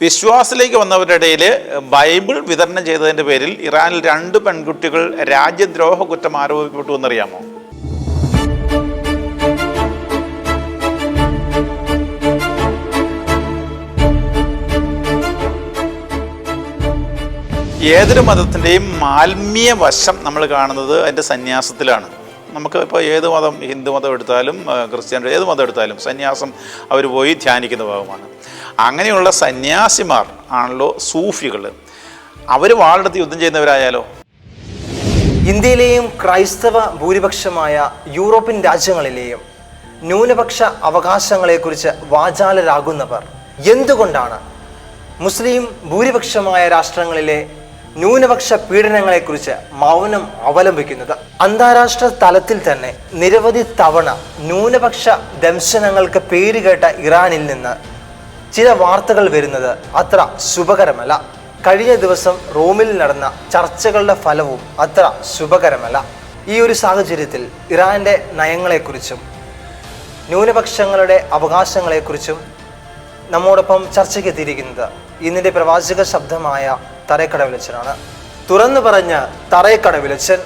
വിശ്വാസത്തിലേക്ക് വന്നവരുടെ ഇടയിൽ ബൈബിൾ വിതരണം ചെയ്തതിന്റെ പേരിൽ ഇറാനിൽ രണ്ട് പെൺകുട്ടികൾ രാജ്യദ്രോഹ കുറ്റം ആരോപിക്കപ്പെട്ടു എന്നറിയാമോ? ഏതൊരു മതത്തിന്റെയും ആത്മീയ വശം നമ്മൾ കാണുന്നത് അതിന്റെ സന്യാസത്തിലാണ്. നമുക്ക് ഇപ്പോൾ ഏത് മതം ഹിന്ദു മതം എടുത്താലും ക്രിസ്ത്യൻ ഏത് മതം എടുത്താലും സന്യാസം അവർ പോയി ധ്യാനിക്കുന്ന ഭാഗമാണ്. അങ്ങനെയുള്ള സന്യാസിമാർ ആണല്ലോ സൂഫികൾ. അവർ വാളെടുത്ത് യുദ്ധം ചെയ്യുന്നവരായാലോ? ഇന്ത്യയിലെയും ക്രൈസ്തവ ഭൂരിപക്ഷമായ യൂറോപ്യൻ രാജ്യങ്ങളിലെയും ന്യൂനപക്ഷ അവകാശങ്ങളെക്കുറിച്ച് വാചാലരാകുന്നവർ എന്തുകൊണ്ടാണ്? മുസ്ലിം ഭൂരിപക്ഷമായ രാഷ്ട്രങ്ങളിലെ ന്യൂനപക്ഷ പീഡനങ്ങളെക്കുറിച്ച് മൗനം അവലംബിക്കുന്നത്. അന്താരാഷ്ട്ര തലത്തിൽ തന്നെ നിരവധി തവണ ന്യൂനപക്ഷ ദംശനങ്ങൾക്ക് പേരുകേട്ട ഇറാനിൽ നിന്ന് ചില വാർത്തകൾ വരുന്നത് അത്ര ശുഭകരമല്ല. കഴിഞ്ഞ ദിവസം റോമിൽ നടന്ന ചർച്ചകളുടെ ഫലവും അത്ര ശുഭകരമല്ല. ഈ ഒരു സാഹചര്യത്തിൽ ഇറാന്റെ നയങ്ങളെക്കുറിച്ചും ന്യൂനപക്ഷങ്ങളുടെ അവകാശങ്ങളെക്കുറിച്ചും നമ്മോടൊപ്പം ചർച്ചയ്ക്ക് എത്തിയിരിക്കുന്നത് ഇന്നിന്റെ പ്രവാചക ശബ്ദമായ തറയക്കടവിലച്ചനാണ് തുറന്നു പറഞ്ഞ തറയക്കടവിലച്ചൻ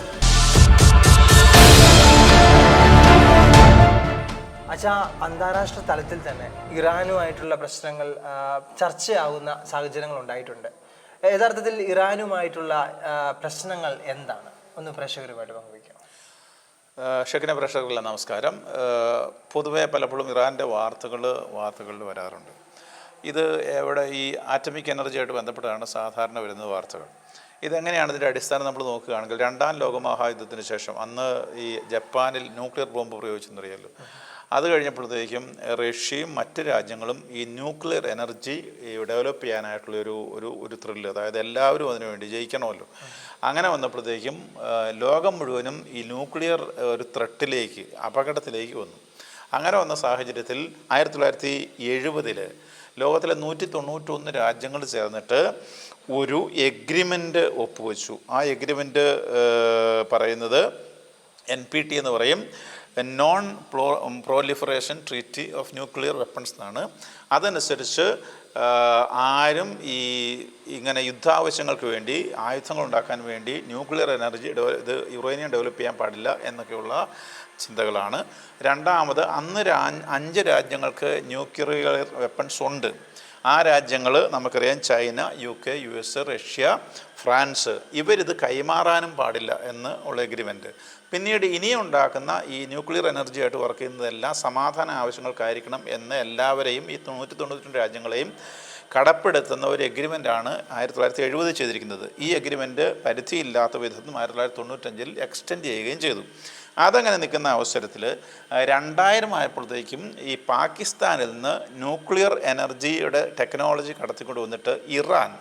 അച്ഛാ അന്താരാഷ്ട്ര തലത്തിൽ തന്നെ ഇറാനുമായിട്ടുള്ള പ്രശ്നങ്ങൾ ചർച്ചയാകുന്ന സാഹചര്യങ്ങൾ ഉണ്ടായിട്ടുണ്ട്. യഥാർത്ഥത്തിൽ ഇറാനുമായിട്ടുള്ള പ്രശ്നങ്ങൾ എന്താണ്? ഒന്ന് പ്രേക്ഷകരുമായിട്ട് പങ്കുവയ്ക്കാം. ഷെക്കിനെ പ്രേക്ഷകർക്കെല്ലാം നമസ്കാരം. പൊതുവെ പലപ്പോഴും ഇറാന്റെ വാർത്തകൾ വാർത്തകളിൽ വരാറുണ്ട്. ഇത് ഇവിടെ ഈ ആറ്റമിക് എനർജിയായിട്ട് ബന്ധപ്പെട്ടാണ് സാധാരണ വരുന്ന വാർത്തകൾ. ഇതെങ്ങനെയാണ് ഇതിന്റെ അടിസ്ഥാനം നമ്മൾ നോക്കുകയാണെങ്കിൽ രണ്ടാം ലോകമഹായുദ്ധത്തിന് ശേഷം അന്ന് ഈ ജപ്പാനിൽ ന്യൂക്ലിയർ ബോംബ് പ്രയോഗിച്ചെന്നറിയാമല്ലോ അത് കഴിഞ്ഞപ്പോഴത്തേക്കും റഷ്യയും മറ്റ് രാജ്യങ്ങളും ഈ ന്യൂക്ലിയർ എനർജി ഡെവലപ്പ് ചെയ്യാനായിട്ടുള്ള ഒരു ഒരു ഒരു ത്രില്ല് അതായത് എല്ലാവരും അതിനുവേണ്ടി ജയിക്കണമല്ലോ. അങ്ങനെ വന്നപ്പോഴത്തേക്കും ലോകം മുഴുവനും ഈ ന്യൂക്ലിയർ ഒരു ത്രെട്ടിലേക്ക് അപകടത്തിലേക്ക് വന്നു. അങ്ങനെ വന്ന സാഹചര്യത്തിൽ ആയിരത്തി തൊള്ളായിരത്തി എഴുപതിൽ ലോകത്തിലെ നൂറ്റി തൊണ്ണൂറ്റൊന്ന് രാജ്യങ്ങൾ ചേർന്നിട്ട് ഒരു എഗ്രിമെന്റ് ഒപ്പുവെച്ചു. ആ എഗ്രിമെന്റ് പറയുന്നത് എൻ പി ടി എന്ന് പറയും. Non pro proliferation treaty of nuclear weapons എന്നാണ്. അതനുസരിച്ച് ആരും ഈ ഇങ്ങനെ യുദ്ധാവശ്യങ്ങൾക്ക് വേണ്ടി ആയുധങ്ങൾ ഉണ്ടാക്കാൻ വേണ്ടി ന്യൂക്ലിയർ എനർജി ഇത് യുറേനിയം ഡെവലപ്പ് ചെയ്യാൻ പാടില്ല എന്നൊക്കെയുള്ള ചിന്തകളാണ്. രണ്ടാമത് അന്ന് രാ അഞ്ച് രാജ്യങ്ങൾക്ക് ന്യൂക്ലിയർ വെപ്പൺസ് ഉണ്ട്. ആ രാജ്യങ്ങൾ നമുക്കറിയാം China U K U S Russia France. ഇവരിത് കൈമാറാനും പാടില്ല എന്ന് ഉള്ള എഗ്രിമെന്റ് പിന്നീട് ഇനിയും ഉണ്ടാക്കുന്ന ഈ ന്യൂക്ലിയർ എനർജി ആയിട്ട് വർക്ക് ചെയ്യുന്നതെല്ലാം സമാധാന ആവശ്യങ്ങൾക്കായിരിക്കണം എന്ന് എല്ലാവരെയും ഈ തൊണ്ണൂറ്റി തൊണ്ണൂറ്റി രാജ്യങ്ങളെയും കടപ്പെടുത്തുന്ന ഒരു എഗ്രിമെന്റാണ് ആയിരത്തി തൊള്ളായിരത്തി എഴുപത് ചെയ്തിരിക്കുന്നത്. ഈ എഗ്രിമെന്റ് പരിധിയില്ലാത്ത വിധത്തിൽ ആയിരത്തി തൊള്ളായിരത്തി തൊണ്ണൂറ്റഞ്ചിൽ എക്സ്റ്റെൻഡ് ചെയ്യുകയും ചെയ്തു. അതങ്ങനെ നിൽക്കുന്ന അവസരത്തിൽ രണ്ടായിരം ആയപ്പോഴത്തേക്കും ഈ പാകിസ്ഥാനിൽ നിന്ന് ന്യൂക്ലിയർ എനർജിയുടെ ടെക്നോളജി കടത്തിക്കൊണ്ട് വന്നിട്ട് ഇറാൻ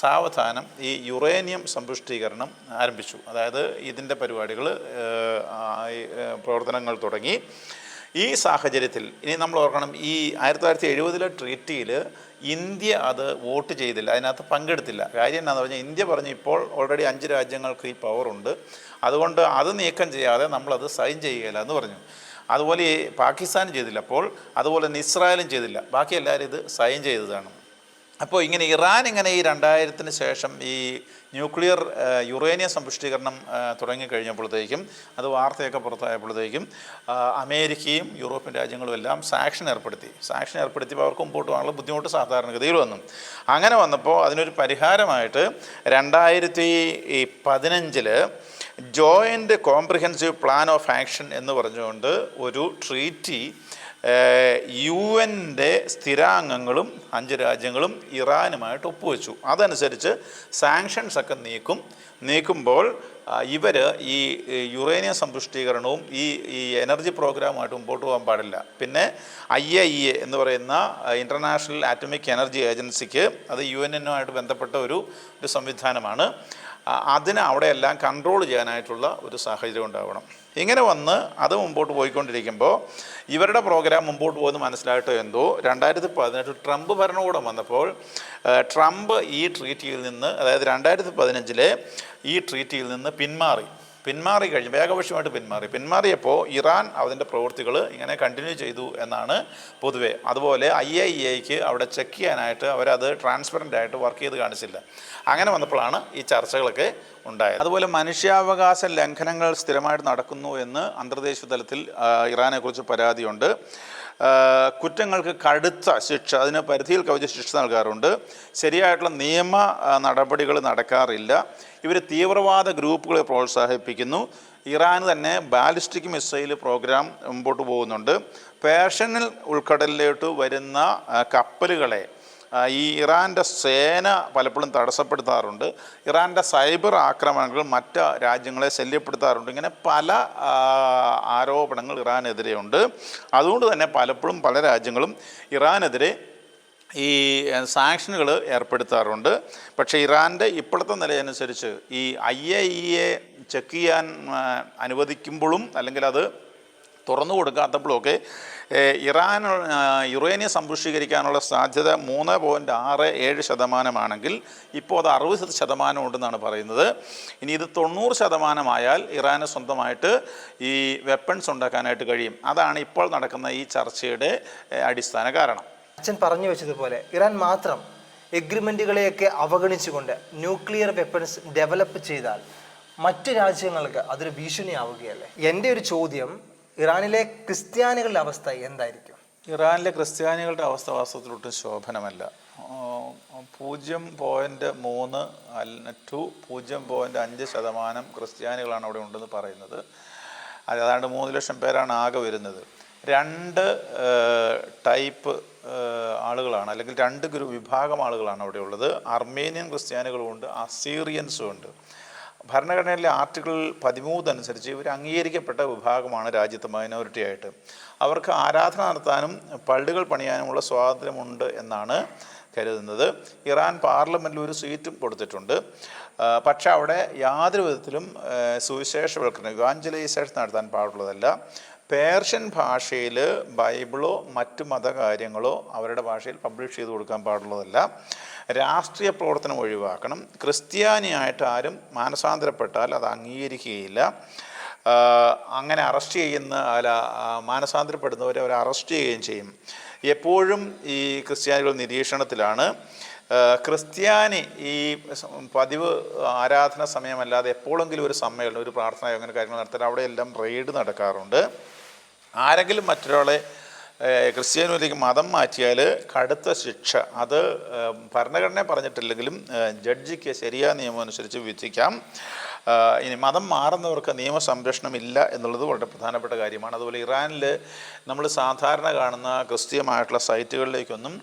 സാവധാനം ഈ യുറേനിയം സമ്പുഷ്ടീകരണം ആരംഭിച്ചു. അതായത് ഇതിന്റെ പരിപാടികൾ പ്രവർത്തനങ്ങൾ തുടങ്ങി. ഈ സാഹചര്യത്തിൽ ഇനി നമ്മൾ ഓർക്കണം ഈ ആയിരത്തി തൊള്ളായിരത്തി എഴുപതിലെ ട്രീറ്റിയിൽ ഇന്ത്യ അത് വോട്ട് ചെയ്തില്ല അതിനകത്ത് പങ്കെടുത്തില്ല. കാര്യം എന്താണെന്ന് പറഞ്ഞാൽ ഇന്ത്യ പറഞ്ഞു ഇപ്പോൾ ഓൾറെഡി അഞ്ച് രാജ്യങ്ങൾക്ക് ഈ പവറുണ്ട് അതുകൊണ്ട് അത് നീക്കം ചെയ്യാതെ നമ്മളത് സൈൻ ചെയ്യുകയില്ല എന്ന് പറഞ്ഞു. അതുപോലെ ഈ പാകിസ്ഥാൻ ചെയ്തില്ല അപ്പോൾ അതുപോലെ തന്നെ ഇസ്രായേലും ചെയ്തില്ല. ബാക്കി എല്ലാവരും ഇത് സൈൻ ചെയ്തതാണ്. അപ്പോൾ ഇങ്ങനെ ഇറാൻ ഇങ്ങനെ ഈ രണ്ടായിരത്തിന് ശേഷം ഈ ന്യൂക്ലിയർ യുറേനിയം സമ്പുഷ്ടീകരണം തുടങ്ങിക്കഴിഞ്ഞപ്പോഴത്തേക്കും അത് വാർത്തയൊക്കെ പുറത്തായപ്പോഴത്തേക്കും അമേരിക്കയും യൂറോപ്യൻ രാജ്യങ്ങളും എല്ലാം സാക്ഷൻ ഏർപ്പെടുത്തി. സാക്ഷൻ ഏർപ്പെടുത്തിയപ്പോൾ അവർക്ക് മുമ്പോട്ട് പോകാനുള്ള ബുദ്ധിമുട്ട് സാധാരണഗതിയിൽ വന്നു. അങ്ങനെ വന്നപ്പോൾ അതിനൊരു പരിഹാരമായിട്ട് രണ്ടായിരത്തി പതിനഞ്ചിൽ joint comprehensive plan of action എന്ന് പറഞ്ഞുകൊണ്ട് ഒരു ട്രീറ്റി യു എന്റെ സ്ഥിരാംഗങ്ങളും അഞ്ച് രാജ്യങ്ങളും ഇറാനുമായിട്ട് ഒപ്പുവെച്ചു. അതനുസരിച്ച് സാങ്ഷൻസ് ഒക്കെ നീക്കും. നീക്കുമ്പോൾ ഇവർ ഈ യുറേനിയം സമ്പുഷ്ടീകരണവും ഈ ഈ എനർജി പ്രോഗ്രാമുമായിട്ട് മുമ്പോട്ട് പോകാൻ പാടില്ല. പിന്നെ ഐ എ ഇ എ എന്ന് പറയുന്ന ഇന്റർനാഷണൽ ആറ്റമിക് എനർജി ഏജൻസിക്ക് അത് യു എൻ എന്നുമായിട്ട് ബന്ധപ്പെട്ട ഒരു ഒരു സംവിധാനമാണ്. അതിനെ അവിടെയെല്ലാം കൺട്രോൾ ചെയ്യാനായിട്ടുള്ള ഒരു സാഹചര്യം ഉണ്ടാവണം. ഇങ്ങനെ വന്ന് അത് മുമ്പോട്ട് പോയിക്കൊണ്ടിരിക്കുമ്പോൾ ഇവരുടെ പ്രോഗ്രാം മുമ്പോട്ട് പോകുന്നത് മനസ്സിലായിട്ടോ എന്തോ? രണ്ടായിരത്തി പതിനെട്ട് ട്രംപ് ഭരണകൂടം വന്നപ്പോൾ ട്രംപ് ഈ ട്രീറ്റിയിൽ നിന്ന് അതായത് രണ്ടായിരത്തി പതിനഞ്ചിലെ ഈ ട്രീറ്റിയിൽ നിന്ന് പിന്മാറി. പിന്മാറി കഴിഞ്ഞു ഏകപക്ഷീയമായിട്ട് പിന്മാറി. പിന്മാറിയപ്പോൾ ഇറാൻ അതിന്റെ പ്രവൃത്തികൾ ഇങ്ങനെ കണ്ടിന്യൂ ചെയ്തു എന്നാണ് പൊതുവേ. അതുപോലെ ഐ എ ഇ എക്ക് അവിടെ ചെക്ക് ചെയ്യാനായിട്ട് അവരത് ട്രാൻസ്പെറന്റ് ആയിട്ട് വർക്ക് ചെയ്ത് കാണിച്ചില്ല. അങ്ങനെ വന്നപ്പോഴാണ് ഈ ചർച്ചകളൊക്കെ ഉണ്ടായത്. അതുപോലെ മനുഷ്യാവകാശ ലംഘനങ്ങൾ സ്ഥിരമായിട്ട് നടക്കുന്നു എന്ന് അന്തർദേശീയ തലത്തിൽ ഇറാനെക്കുറിച്ച് പരാതിയുണ്ട്. കുറ്റങ്ങൾക്ക് കടുത്ത ശിക്ഷ അതിന് പരിധിയിൽ കവിച്ച ശിക്ഷ നൽകാറുണ്ട്. ശരിയായിട്ടുള്ള നിയമ നടപടികൾ നടക്കാറില്ല. ഇവർ തീവ്രവാദ ഗ്രൂപ്പുകളെ പ്രോത്സാഹിപ്പിക്കുന്നു. ഇറാൻ തന്നെ ബാലിസ്റ്റിക് മിസൈൽ പ്രോഗ്രാം മുമ്പോട്ട് പോകുന്നുണ്ട്. പേർഷ്യനിൽ ഉൾക്കടലിലോട്ട് വരുന്ന കപ്പലുകളെ ഈ ഇറാന്റെ സേന പലപ്പോഴും തടസ്സപ്പെടുത്താറുണ്ട്. ഇറാന്റെ സൈബർ ആക്രമണങ്ങൾ മറ്റ് രാജ്യങ്ങളെ ശല്യപ്പെടുത്താറുണ്ട്. ഇങ്ങനെ പല ആരോപണങ്ങൾ ഇറാനെതിരെയുണ്ട്. അതുകൊണ്ട് തന്നെ പലപ്പോഴും പല രാജ്യങ്ങളും ഇറാനെതിരെ ഈ സാങ്ഷനുകൾ ഏർപ്പെടുത്താറുണ്ട്. പക്ഷേ ഇറാന്റെ ഇപ്പോഴത്തെ നിലയനുസരിച്ച് ഈ I A E A check ചെയ്യാൻ അനുവദിക്കുമ്പോഴും അല്ലെങ്കിൽ അത് തുറന്നു കൊടുക്കാത്തപ്പോഴൊക്കെ ഇറാൻ യുറേനിയം സമ്പുഷ്ടീകരിക്കാനുള്ള സാധ്യത മൂന്ന് പോയിന്റ് ആറ് ഏഴ് ശതമാനമാണെങ്കിൽ ഇപ്പോൾ അത് അറുപത് ശതമാനം ഉണ്ടെന്നാണ് പറയുന്നത്. ഇനി ഇത് തൊണ്ണൂറ് ശതമാനമായാൽ ഇറാന് സ്വന്തമായിട്ട് ഈ വെപ്പൺസ് ഉണ്ടാക്കാനായിട്ട് കഴിയും. അതാണ് ഇപ്പോൾ നടക്കുന്ന ഈ ചർച്ചയുടെ അടിസ്ഥാന കാരണം. അച്ഛൻ പറഞ്ഞു വെച്ചതുപോലെ ഇറാൻ മാത്രം എഗ്രിമെന്റുകളെയൊക്കെ അവഗണിച്ചുകൊണ്ട് ന്യൂക്ലിയർ വെപ്പൺസ് ഡെവലപ്പ് ചെയ്താൽ മറ്റു രാജ്യങ്ങൾക്ക് അതൊരു ഭീഷണിയാവുകയല്ലേ? എന്റെ ഒരു ചോദ്യം ഇറാനിലെ ക്രിസ്ത്യാനികളുടെ അവസ്ഥ എന്തായിരിക്കും? ഇറാനിലെ ക്രിസ്ത്യാനികളുടെ അവസ്ഥ വാസ്തവത്തിലൊട്ടും ശോഭനമല്ല. പൂജ്യം പോയിന്റ് മൂന്ന് അല്ല ടു പൂജ്യം പോയിന്റ് അഞ്ച് ശതമാനം ക്രിസ്ത്യാനികളാണ് അവിടെ ഉണ്ടെന്ന് പറയുന്നത്. അത് ഏതാണ്ട് മൂന്ന് ലക്ഷം പേരാണ് ആകെ വരുന്നത്. രണ്ട് ടൈപ്പ് ആളുകളാണ് അല്ലെങ്കിൽ രണ്ട് വിഭാഗം ആളുകളാണ് അവിടെ ഉള്ളത്. അർമേനിയൻ ക്രിസ്ത്യാനികളും ഉണ്ട് അസീറിയൻസും ഉണ്ട്. ഭരണഘടനയിലെ ആർട്ടിക്കിൾ പതിമൂന്ന് അനുസരിച്ച് ഇവർ അംഗീകരിക്കപ്പെട്ട വിഭാഗമാണ് രാജ്യത്ത് മൈനോറിറ്റി ആയിട്ട്. അവർക്ക് ആരാധന നടത്താനും പള്ളികൾ പണിയാനുമുള്ള സ്വാതന്ത്ര്യമുണ്ട് എന്നാണ് കരുതുന്നത്. ഇറാൻ പാർലമെന്റിൽ ഒരു സീറ്റും കൊടുത്തിട്ടുണ്ട്. പക്ഷേ അവിടെ യാതൊരു വിധത്തിലും സുവിശേഷവൽക്കരണം ഇവാഞ്ചലൈസേഷൻ നടത്താൻ പാടുള്ളതല്ല. പേർഷ്യൻ ഭാഷയിൽ ബൈബിളോ മറ്റു മതകാര്യങ്ങളോ അവരുടെ ഭാഷയിൽ പബ്ലിഷ് ചെയ്ത് കൊടുക്കാൻ പാടുള്ളതല്ല. രാഷ്ട്രീയ പ്രവർത്തനം ഒഴിവാക്കണം. ക്രിസ്ത്യാനിയായിട്ട് ആരും മാനസാന്തരപ്പെട്ടാൽ അത് അംഗീകരിക്കുകയില്ല. അങ്ങനെ അറസ്റ്റ് ചെയ്യുന്ന അല്ല മാനസാന്തരപ്പെടുന്നവരെ അവർ അറസ്റ്റ് ചെയ്യുകയും ചെയ്യും. എപ്പോഴും ഈ ക്രിസ്ത്യാനികൾ നിരീക്ഷണത്തിലാണ്. ക്രിസ്ത്യാനി ഈ പതിവ് ആരാധന സമയമല്ലാതെ എപ്പോഴെങ്കിലും ഒരു സമ്മേളനം ഒരു പ്രാർത്ഥന അങ്ങനെ കാര്യങ്ങൾ നടത്താൻ അവിടെയെല്ലാം റെയ്ഡ് നടക്കാറുണ്ട്. ആരെങ്കിലും മറ്റൊരാളെ ക്രിസ്ത്യാനിയിലേക്ക് മതം മാറ്റിയാൽ കടുത്ത ശിക്ഷ. അത് ഭരണഘടന പറഞ്ഞിട്ടില്ലെങ്കിലും ജഡ്ജിക്ക് ശരിയായ നിയമം അനുസരിച്ച് വിധിക്കാം. ഇനി മതം മാറുന്നവർക്ക് നിയമസംരക്ഷണം ഇല്ല എന്നുള്ളത് വളരെ പ്രധാനപ്പെട്ട കാര്യമാണ്. അതുപോലെ ഇറാനിൽ നമ്മൾ സാധാരണ കാണുന്ന ക്രിസ്തീയമായിട്ടുള്ള സൈറ്റുകളിലേക്കൊന്നും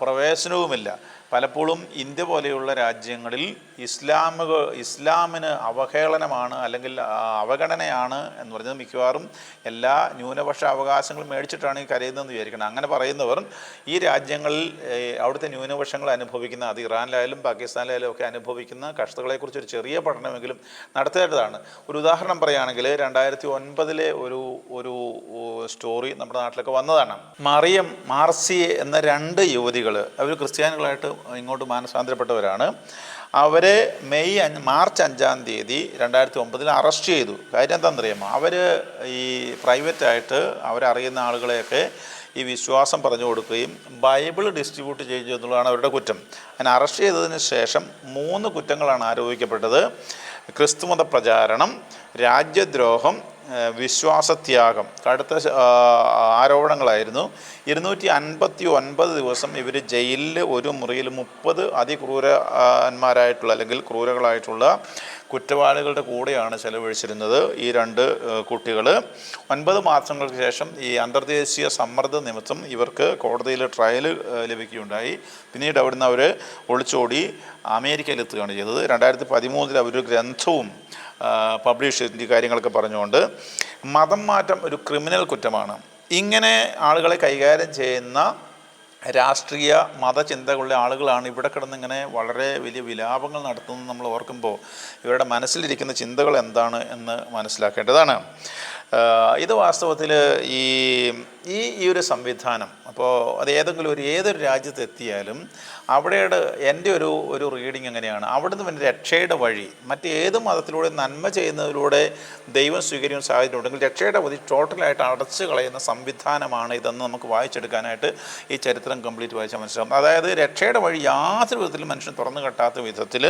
പ്രവേശനവുമില്ല. പലപ്പോഴും ഇന്ത്യ പോലെയുള്ള രാജ്യങ്ങളിൽ ഇസ്ലാമുക ഇസ്ലാമിന് അവഹേളനമാണ് അല്ലെങ്കിൽ അവഗണനയാണ് എന്ന് പറഞ്ഞത് മിക്കവാറും എല്ലാ ന്യൂനപക്ഷ അവകാശങ്ങളും മേടിച്ചിട്ടാണ് ഈ കരയുന്നതെന്ന് വിചാരിക്കണം. അങ്ങനെ പറയുന്നവർ ഈ രാജ്യങ്ങളിൽ അവിടുത്തെ ന്യൂനപക്ഷങ്ങൾ അനുഭവിക്കുന്ന അത് ഇറാനിലായാലും പാകിസ്ഥാനിലായാലും ഒക്കെ അനുഭവിക്കുന്ന കഷ്ടതകളെക്കുറിച്ച് ഒരു ചെറിയ പഠനമെങ്കിലും നടത്തേണ്ടതാണ്. ഒരു ഉദാഹരണം പറയുകയാണെങ്കിൽ രണ്ടായിരത്തി ഒൻപതിലെ ഒരു ഒരു സ്റ്റോറി നമ്മുടെ നാട്ടിലൊക്കെ വന്നതാണ്. മറിയം മാർസിയെ എന്ന രണ്ട് യുവതികൾ അവർ ക്രിസ്ത്യാനികളായിട്ട് ഇങ്ങോട്ട് മാനസാന്തരപ്പെട്ടവരാണ്. അവരെ മെയ് അഞ്ച് മാർച്ച് അഞ്ചാം തീയതി രണ്ടായിരത്തി ഒമ്പതിൽ അറസ്റ്റ് ചെയ്തു. കാര്യം എന്താണെന്നറിയാമോ? അവർ ഈ പ്രൈവറ്റായിട്ട് അവരറിയുന്ന ആളുകളെയൊക്കെ ഈ വിശ്വാസം പറഞ്ഞു കൊടുക്കുകയും ബൈബിൾ ഡിസ്ട്രിബ്യൂട്ട് ചെയ്യുക എന്നുള്ളതാണ് അവരുടെ കുറ്റം. അതിന് അറസ്റ്റ് ചെയ്തതിന് ശേഷം മൂന്ന് കുറ്റങ്ങളാണ് ആരോപിക്കപ്പെട്ടത്. ക്രിസ്തുമത പ്രചാരണം രാജ്യദ്രോഹം വിശ്വാസത്യാഗം. കടുത്ത ആരോപണങ്ങളായിരുന്നു. ഇരുന്നൂറ്റി അൻപത്തി ഒൻപത് ദിവസം ഇവർ ജയിലിൽ ഒരു മുറിയിൽ മുപ്പത് അതിക്രൂരന്മാരായിട്ടുള്ള അല്ലെങ്കിൽ ക്രൂരകളായിട്ടുള്ള കുറ്റവാളികളുടെ കൂടെയാണ് ചെലവഴിച്ചിരുന്നത് ഈ രണ്ട് കുട്ടികൾ ഒൻപത് മാസങ്ങൾക്ക് ശേഷം ഈ അന്തർദേശീയ സമ്മർദ്ദ നിമിത്തം ഇവർക്ക് കോടതിയിൽ ട്രയൽ ലഭിക്കുകയുണ്ടായി. പിന്നീട് അവിടുന്ന് അവർ ഒളിച്ചോടി അമേരിക്കയിലെത്തുകയാണ് ചെയ്തത്. രണ്ടായിരത്തി പതിമൂന്നിൽ അവരൊരു ഗ്രന്ഥവും പബ്ലിഷ് ചെയ്തിട്ടുണ്ട് കാര്യങ്ങളൊക്കെ പറഞ്ഞുകൊണ്ട്. മതം മാറ്റം ഒരു ക്രിമിനൽ കുറ്റമാണ്. ഇങ്ങനെ ആളുകളെ കൈകാര്യം ചെയ്യുന്ന രാഷ്ട്രീയ മതചിന്തകളുടെ ആളുകളാണ് ഇവിടെ കിടന്ന് ഇങ്ങനെ വളരെ വലിയ വിലാപങ്ങൾ നടത്തുന്നത് നമ്മൾ ഓർക്കുമ്പോൾ ഇവരുടെ മനസ്സിലിരിക്കുന്ന ചിന്തകൾ എന്താണ് എന്ന് മനസ്സിലാക്കേണ്ടതാണ്. ഇത് വാസ്തവത്തിൽ ഈ ഈ ഈ ഒരു സംവിധാനം അപ്പോൾ അത് ഏതെങ്കിലും ഒരു ഏതൊരു രാജ്യത്ത് എത്തിയാലും അവിടെയുടെ എന്റെ ഒരു ഒരു റീഡിങ് എങ്ങനെയാണ്? അവിടുന്ന് പിന്നെ രക്ഷയുടെ വഴി മറ്റേത് മതത്തിലൂടെ നന്മ ചെയ്യുന്നതിലൂടെ ദൈവം സ്വീകരിക്കുന്ന സാഹചര്യം ഉണ്ടെങ്കിൽ രക്ഷയുടെ വഴി ടോട്ടലായിട്ട് അടച്ചു കളയുന്ന സംവിധാനമാണ് ഇതെന്ന് നമുക്ക് വായിച്ചെടുക്കാനായിട്ട് ഈ ചരിത്രം കംപ്ലീറ്റ് വായിച്ചാൽ മനസ്സിലാവും. അതായത് രക്ഷയുടെ വഴി യാതൊരു വിധത്തിലും മനുഷ്യൻ തുറന്നു കെട്ടാത്ത വിധത്തിൽ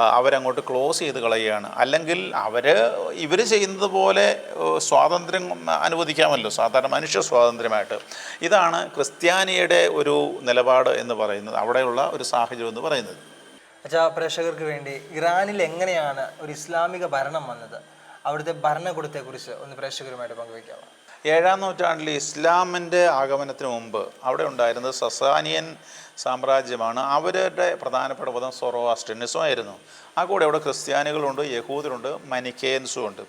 അവരങ്ങോട്ട് ക്ലോസ് ചെയ്ത് കളയുകയാണ്. അല്ലെങ്കിൽ അവർ ഇവർ ചെയ്യുന്നത് പോലെ സ്വാതന്ത്ര്യം അനുവദിക്കാമല്ലോ. സാധാരണ മനുഷ്യ സ്വാതന്ത്ര്യമായിട്ട്. ഇതാണ് ക്രിസ്ത്യാനിയുടെ ഒരു നിലപാട് എന്ന് പറയുന്നത്. അവിടെയുള്ള ഒരു സാഹചര്യം എന്ന് പറയുന്നത്. അച്ഛാ പ്രേക്ഷകർക്ക് വേണ്ടി ഇറാനിൽ എങ്ങനെയാണ് ഒരു ഇസ്ലാമിക ഭരണം വന്നത്? അവിടുത്തെ ഭരണകൂടത്തെക്കുറിച്ച് ഒന്ന് പ്രേക്ഷകരുമായിട്ട് പങ്കുവയ്ക്കാമോ ഏഴാം നൂറ്റാണ്ടിൽ ഇസ്ലാമിന്റെ ആഗമനത്തിന് മുമ്പ് അവിടെ ഉണ്ടായിരുന്നത് സസാനിയൻ സാമ്രാജ്യമാണ്. അവരുടെ പ്രധാനപ്പെട്ട പദം സൊറോവാസ്റ്റിനിസം ആയിരുന്നു. ആ കൂടെ അവിടെ ക്രിസ്ത്യാനികളുണ്ട് യഹൂദരുണ്ട് മനിക്കേൻസും ഉണ്ട്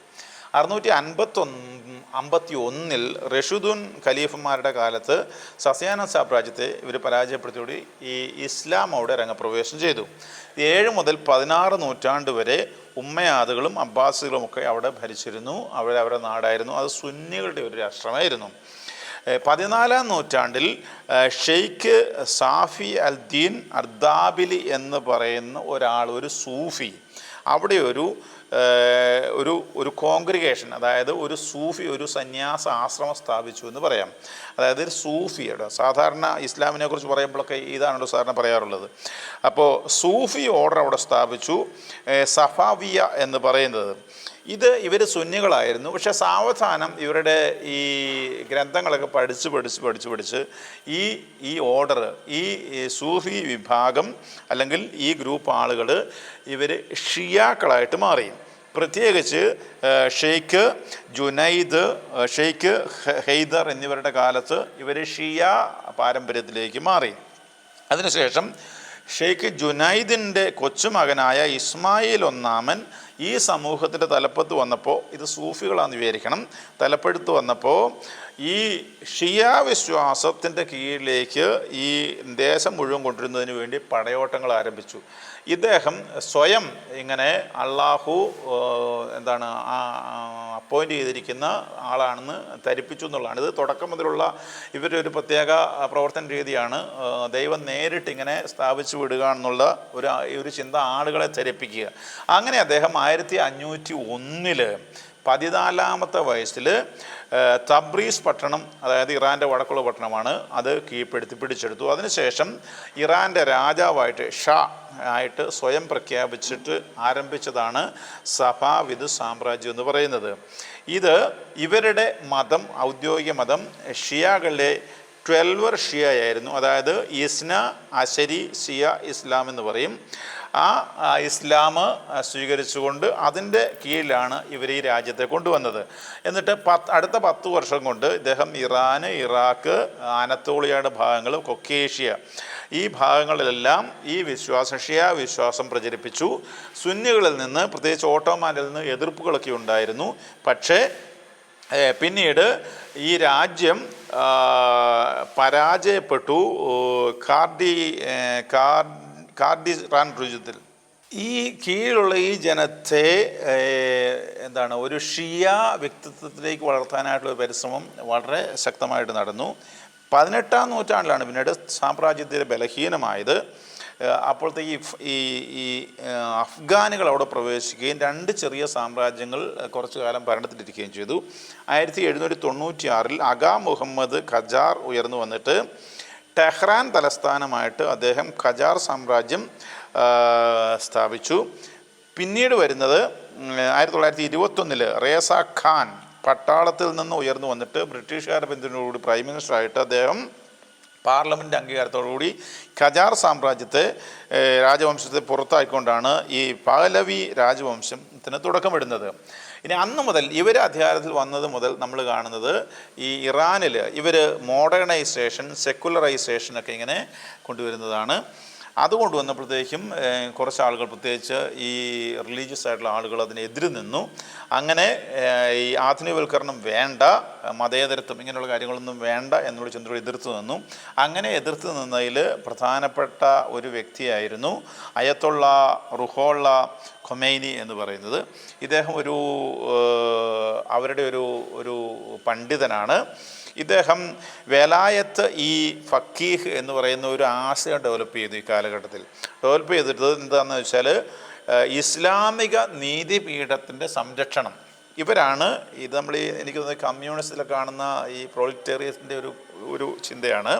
അറുന്നൂറ്റി അൻപത്തൊന്ന് അമ്പത്തി ഒന്നിൽ റഷുദുൻ ഖലീഫുമാരുടെ കാലത്ത് സസ്യാന സാമ്രാജ്യത്തെ ഇവർ പരാജയപ്പെടുത്തിയോടി ഈ ഇസ്ലാം അവിടെ രംഗപ്രവേശം ചെയ്തു. ഏഴ് മുതൽ പതിനാറ് നൂറ്റാണ്ട് വരെ ഉമ്മയാദുകളും അബ്ബാസികളും ഒക്കെ അവിടെ ഭരിച്ചിരുന്നു. അവിടെ അവരുടെ നാടായിരുന്നു. അത് സുന്നികളുടെ ഒരു രാഷ്ട്രമായിരുന്നു. പതിനാലാം നൂറ്റാണ്ടിൽ ഷെയ്ഖ് സാഫി അൽ ദീൻ അർദാബിലി എന്ന് പറയുന്ന ഒരാൾ ഒരു സൂഫി അവിടെ ഒരു ഒരു ഒരു കോൺഗ്രിഗേഷൻ അതായത് ഒരു സൂഫി ഒരു സന്യാസ ആശ്രമം സ്ഥാപിച്ചു എന്ന് പറയാം. അതായത് ഒരു സൂഫിയുടെ സാധാരണ ഇസ്ലാമിനെ കുറിച്ച് പറയുമ്പോഴൊക്കെ ഇതാണല്ലോ സാറിന് പറയാറുള്ളത്. അപ്പോൾ സൂഫി ഓർഡർ അവിടെ സ്ഥാപിച്ചു സഫാവിയ എന്ന് പറയുന്നത്. ഇത് ഇവർ സുന്നികളായിരുന്നു. പക്ഷെ സാവധാനം ഇവരുടെ ഈ ഗ്രന്ഥങ്ങളൊക്കെ പഠിച്ച് പഠിച്ച് പഠിച്ച് പഠിച്ച് ഈ ഈ ഓർഡർ ഈ സൂഫി വിഭാഗം അല്ലെങ്കിൽ ഈ ഗ്രൂപ്പ് ആളുകൾ ഇവർ ഷിയാക്കളായിട്ട് മാറി. പ്രത്യേകിച്ച് ഷെയ്ഖ് ജുനൈദ് ഷെയ്ഖ് ഹെയ്ദർ എന്നിവരുടെ കാലത്ത് ഇവർ ഷിയ പാരമ്പര്യത്തിലേക്ക് മാറി. അതിനുശേഷം ഷെയ്ഖ് ജുനൈദിന്റെ കൊച്ചുമകനായ ഇസ്മായിൽ ഒന്നാമൻ ഈ സമൂഹത്തിന്റെ തലപ്പത്ത് വന്നപ്പോൾ ഇത് സൂഫികളാണെന്ന് വിചാരിക്കണം. തലപ്പെടുത്ത് വന്നപ്പോൾ ഈ ഷിയ വിശ്വാസത്തിന്റെ കീഴിലേക്ക് ഈ ദേശം മുഴുവൻ കൊണ്ടുവരുന്നതിന് വേണ്ടി പടയോട്ടങ്ങൾ ആരംഭിച്ചു. ഇദ്ദേഹം സ്വയം ഇങ്ങനെ അള്ളാഹു എന്താണ് അപ്പോയിന്റ് ചെയ്തിരിക്കുന്ന ആളാണെന്ന് ധരിപ്പിച്ചു എന്നുള്ളതാണ്. ഇത് തുടക്കം മുതലുള്ള ഇവരുടെ ഒരു പ്രത്യേക പ്രവർത്തന രീതിയാണ്. ദൈവം നേരിട്ട് ഇങ്ങനെ സ്ഥാപിച്ചു വിടുക എന്നുള്ള ഒരു ഒരു ചിന്ത ആളുകളെ ധരിപ്പിക്കുക അങ്ങനെ അദ്ദേഹം ആയിരത്തി അഞ്ഞൂറ്റി ഒന്നിൽ പതിനാലാമത്തെ വയസ്സിൽ തബ്രീസ് പട്ടണം അതായത് ഇറാന്റെ വടക്കുള്ള പട്ടണമാണ് അത് കീഴ്പ്പെടുത്തി പിടിച്ചെടുത്തു. അതിനുശേഷം ഇറാന്റെ രാജാവായിട്ട് ഷാ ആയിട്ട് സ്വയം പ്രഖ്യാപിച്ചിട്ട് ആരംഭിച്ചതാണ് സഭാവിധ സാമ്രാജ്യം എന്ന് പറയുന്നത്. ഇത് ഇവരുടെ മതം ഔദ്യോഗിക മതം ഷിയാകളിലെ ട്വൽവർ ഷിയ ആയിരുന്നു അതായത് ഇസ്ന അശരി ഷിയ ഇസ്ലാം എന്ന് പറയും. ആ ഇസ്ലാം സ്വീകരിച്ചുകൊണ്ട് അതിന്റെ കീഴിലാണ് ഇവർ ഈ രാജ്യത്തെ കൊണ്ടുവന്നത്. എന്നിട്ട് പത്ത് അടുത്ത പത്ത് വർഷം കൊണ്ട് ഇദ്ദേഹം ഇറാന് ഇറാഖ് അനത്തോളിയയുടെ ഭാഗങ്ങൾ കൊക്കേഷ്യ ഈ ഭാഗങ്ങളിലെല്ലാം ഈ വിശ്വാസ ഷിയ വിശ്വാസം പ്രചരിപ്പിച്ചു. സുന്നികളിൽ നിന്ന് പ്രത്യേകിച്ച് ഓട്ടോമാനിൽ നിന്ന് എതിർപ്പുകളൊക്കെ ഉണ്ടായിരുന്നു. പക്ഷേ പിന്നീട് ഈ രാജ്യം പരാജയപ്പെട്ടു കാർഡി കാർഡി റാൻ രുചിത്തിൽ ഈ കീഴിലുള്ള ഈ ജനത്തെ എന്താണ് ഒരു ഷിയ വ്യക്തിത്വത്തിലേക്ക് വളർത്താനായിട്ടുള്ള പരിശ്രമം വളരെ ശക്തമായിട്ട് നടന്നു. പതിനെട്ടാം നൂറ്റാണ്ടിലാണ് പിന്നീട് സാമ്രാജ്യത്തിൽ ബലഹീനമായത്. ഏഹ് അപ്പോഴത്തെ ഈ ഈ അഫ്ഗാനുകൾ അവിടെ പ്രവേശിക്കുകയും രണ്ട് ചെറിയ സാമ്രാജ്യങ്ങൾ കുറച്ചു കാലം ഭരണത്തിലിരിക്കുകയും ചെയ്തു. ആയിരത്തി എഴുന്നൂറ്റി തൊണ്ണൂറ്റി ആറിൽ അഗാ മുഹമ്മദ് ഖജാർ ഉയർന്നു വന്നിട്ട് ടെഹ്റാൻ തലസ്ഥാനമായിട്ട് അദ്ദേഹം ഖജാർ സാമ്രാജ്യം സ്ഥാപിച്ചു. പിന്നീട് വരുന്നത് ആയിരത്തി തൊള്ളായിരത്തി ഇരുപത്തൊന്നിൽ റേസ ഖാൻ പട്ടാളത്തിൽ നിന്ന് ഉയർന്നു വന്നിട്ട് ബ്രിട്ടീഷുകാരുടെ പിന്തുണയോടുകൂടി പ്രൈം മിനിസ്റ്ററായിട്ട് അദ്ദേഹം പാർലമെന്റ് അംഗീകാരത്തോടുകൂടി ഖജാർ സാമ്രാജ്യത്തെ രാജവംശത്തെ പുറത്താക്കിക്കൊണ്ടാണ് ഈ പാലവി രാജവംശത്തിന് തുടക്കമിടുന്നത്. ഇനി അന്ന് മുതൽ ഇവർ അധികാരത്തിൽ വന്നത് മുതൽ നമ്മൾ കാണുന്നത് ഈ ഇറാനിൽ ഇവർ മോഡേണൈസേഷൻ സെക്കുലറൈസേഷനൊക്കെ ഇങ്ങനെ കൊണ്ടുവരുന്നതാണ്. അത് കൊണ്ടുവന്നപ്പോഴത്തേക്കും ഏഹ്, കുറച്ച് ആളുകൾ പ്രത്യേകിച്ച് ഈ റിലീജിയസ് ആയിട്ടുള്ള ആളുകൾ അതിനെതിരെ നിന്നു. അങ്ങനെ ഈ ആധുനികവൽക്കരണം വേണ്ട മതേതരത്വം ഇങ്ങനെയുള്ള കാര്യങ്ങളൊന്നും വേണ്ട എന്നുള്ള ചിന്തയോട് എതിർത്ത് നിന്നു. അങ്ങനെ എതിർത്ത് നിന്നതിൽ പ്രധാനപ്പെട്ട ഒരു വ്യക്തിയായിരുന്നു അയത്തുള്ള റുഹോള്ള ഖൊമൈനി എന്ന് പറയുന്നത്. ഇദ്ദേഹം ഒരു അവരുടെ ഒരു ഒരു പണ്ഡിതനാണ്. ഇദ്ദേഹം വേലായത്ത് ഈ ഫക്കീഹ് എന്ന് പറയുന്ന ഒരു ആശയം ഡെവലപ്പ് ചെയ്തു ഈ കാലഘട്ടത്തിൽ. ഡെവലപ്പ് ചെയ്തിട്ട് എന്താണെന്ന് വെച്ചാൽ ഇസ്ലാമിക നീതിപീഠത്തിന്റെ സംരക്ഷണം. ഇവരാണ് ഇത് നമ്മൾ ഈ എനിക്ക് തോന്നുന്നത് കമ്മ്യൂണിസ്റ്റിൽ കാണുന്ന ഈ പ്രോളിറ്റേറിയത്തിന്റെ ഒരു ഒരു ചിന്തയാണ്.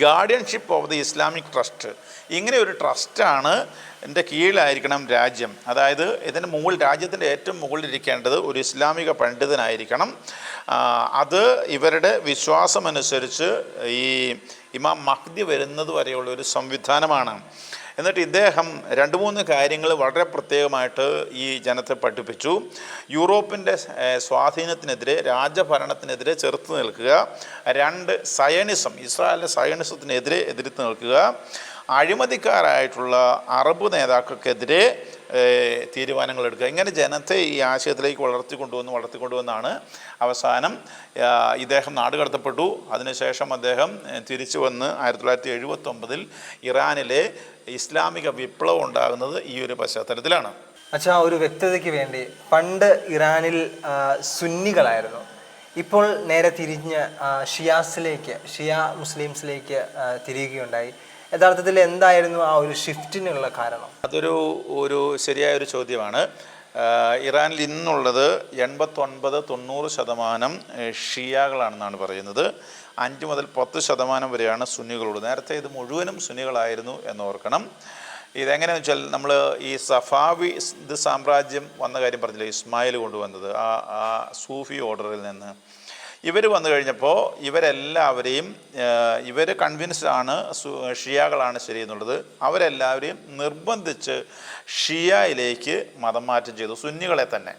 Guardianship of the Islamic trust ഇങ്ങനെ ഒരു ട്രസ്റ്റാണ് എന്റെ കീഴിലായിരിക്കണം രാജ്യം. അതായത് ഇതിന്റെ മുകളിൽ രാജ്യത്തിന്റെ ഏറ്റവും മുകളിലിരിക്കേണ്ടത് ഒരു ഇസ്ലാമിക പണ്ഡിതനായിരിക്കണം. അത് ഇവരുടെ വിശ്വാസമനുസരിച്ച് ഈ ഇമാം മഹ്ദി വരുന്നത് വരെയുള്ള ഒരു സംവിധാനമാണ്. എന്നിട്ട് ഇദ്ദേഹം രണ്ട് മൂന്ന് കാര്യങ്ങൾ വളരെ പ്രത്യേകമായിട്ട് ഈ ജനത്തെ പഠിപ്പിച്ചു. യൂറോപ്പിന്റെ സ്വാധീനത്തിനെതിരെ രാജഭരണത്തിനെതിരെ ചെറുത്ത് നിൽക്കുക. രണ്ട് സയണിസം ഇസ്രായേലിന്റെ സയണിസത്തിനെതിരെ എതിർത്ത് നിൽക്കുക. അഴിമതിക്കാരായിട്ടുള്ള അറബ് നേതാക്കൾക്കെതിരെ തീരുമാനങ്ങൾ എടുക്കുക. ഇങ്ങനെ ജനത്തെ ഈ ആശയത്തിലേക്ക് വളർത്തിക്കൊണ്ടുവന്ന് വളർത്തിക്കൊണ്ടുവന്നാണ് അവസാനം ഇദ്ദേഹം നാട് കടത്തപ്പെട്ടു. അതിനുശേഷം അദ്ദേഹം തിരിച്ചു വന്ന് ആയിരത്തി തൊള്ളായിരത്തി എഴുപത്തൊമ്പതിൽ ഇറാനിലെ ഇസ്ലാമിക വിപ്ലവം ഉണ്ടാകുന്നത് ഈ ഒരു പശ്ചാത്തലത്തിലാണ്. അച്ഛാ ഒരു വ്യക്തതയ്ക്ക് വേണ്ടി. പണ്ട് ഇറാനിൽ സുന്നികളായിരുന്നു. ഇപ്പോൾ നേരെ തിരിഞ്ഞ് ഷിയാസിലേക്ക് ഷിയ മുസ്ലിംസിലേക്ക് തിരിയുകയുണ്ടായി. യഥാർത്ഥത്തിൽ എന്തായിരുന്നു ആ ഒരു ഷിഫ്റ്റിനുള്ള കാരണം? അതൊരു ഒരു ശരിയായ ഒരു ചോദ്യമാണ്. ഇറാനിൽ ഇന്നുള്ളത് എൺപത്തൊൻപത് തൊണ്ണൂറ് ശതമാനം ഷിയാകളാണെന്നാണ് പറയുന്നത്. അഞ്ച് മുതൽ പത്ത് ശതമാനം വരെയാണ് സുന്നികളുള്ളത്. നേരത്തെ ഇത് മുഴുവനും സുന്നികളായിരുന്നു എന്നോർക്കണം. ഇതെങ്ങനെയാണെന്ന് വെച്ചാൽ നമ്മൾ ഈ സഫാവി ഇത് സാമ്രാജ്യം വന്ന കാര്യം പറഞ്ഞില്ലേ ഇസ്മായിൽ കൊണ്ടുവന്നത് ആ ആ സൂഫി ഓർഡറിൽ നിന്ന്. ഇവർ വന്നു കഴിഞ്ഞപ്പോൾ ഇവരെല്ലാവരെയും ഇവർ കൺവിൻസ്ഡ് ആണ് ഷിയാകളാണ് ശരി എന്നുള്ളത്. അവരെല്ലാവരെയും നിർബന്ധിച്ച് ഷിയയിലേക്ക് മതം മാറ്റം ചെയ്തു സുന്നികളെ തന്നെ.